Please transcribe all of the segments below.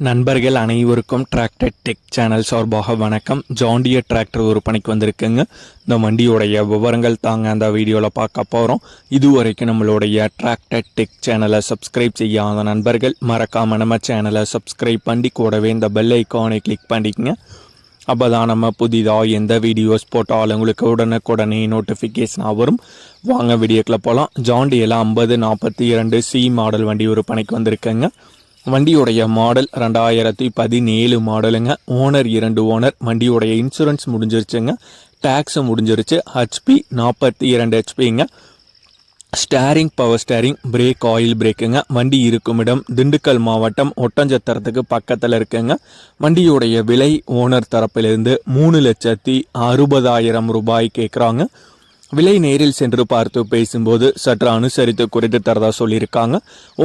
நண்பர்கள் அனைவருக்கும் tractor tech channel சார்பாக வணக்கம். ஜாண்டிய டிராக்டர் விற்பனைக்கு வந்திருக்குங்க. இந்த வண்டியோடைய விவரங்கள் தாங்க அந்த வீடியோவில் பார்க்க போகிறோம் இதுவரைக்கும் நம்மளுடைய டிராக்டர் டெக் சேனலை சப்ஸ்கிரைப் செய்யாத நண்பர்கள் மறக்காம நம்ம சேனலை சப்ஸ்கிரைப் பண்ணி கூடவே இந்த பெல் ஐக்கானை கிளிக் பண்ணிக்கங்க. அப்போ தான் நம்ம புதிதாக எந்த வீடியோஸ் போட்டாலும் உங்களுக்கு உடனுக்குடனே நோட்டிஃபிகேஷனாக வரும். வாங்க வீடியோக்கில் போகலாம் ஜாண்டியில் ஐம்பது நாற்பத்தி இரண்டு சி மாடல் வண்டி ஒரு பணிக்கு வந்திருக்குங்க. வண்டியுடைய மாடல் ரெண்டாயிரத்தி பதினேழு மாடலுங்க. ஓனர் இரண்டு ஓனர். வண்டியுடைய இன்சூரன்ஸ் முடிஞ்சிருச்சுங்க. டேக்ஸு முடிஞ்சிருச்சு. ஹெச்பி நாற்பத்தி இரண்டு ஹெச்பிங்க steering power steering brake oil பிரேக்குங்க வண்டி இருக்கும் இடம் திண்டுக்கல் மாவட்டம் ஒட்டஞ்சத்திரத்துக்கு பக்கத்தில் இருக்குங்க. வண்டியுடைய விலை ஓனர் தரப்பிலிருந்து மூணு லட்சத்தி அறுபதாயிரம் ரூபாய் கேட்குறாங்க விலை நேரில் சென்று பார்த்து பேசும்போது சற்று அனுசரித்து குறைத்து தரதா சொல்லியிருக்காங்க.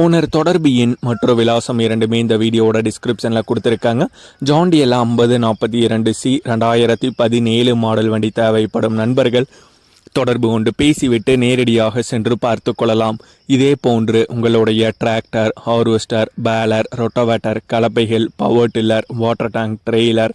ஓனர் தொடர்பு எண் மற்றும் விலாசம் இரண்டுமே இந்த வீடியோவோட டிஸ்கிரிப்ஷனில் கொடுத்துருக்காங்க. ஜாண்டியில் ஐம்பது நாற்பத்தி இரண்டு சி ரெண்டாயிரத்தி பதினேழு மாடல் வண்டி தேவைப்படும் நண்பர்கள். தொடர்பு கொண்டு பேசிவிட்டு நேரடியாக சென்று பார்த்து கொள்ளலாம். இதே போன்று உங்களுடைய tractor harvester baler rotavator கலப்பைகள் power tiller water tank trailer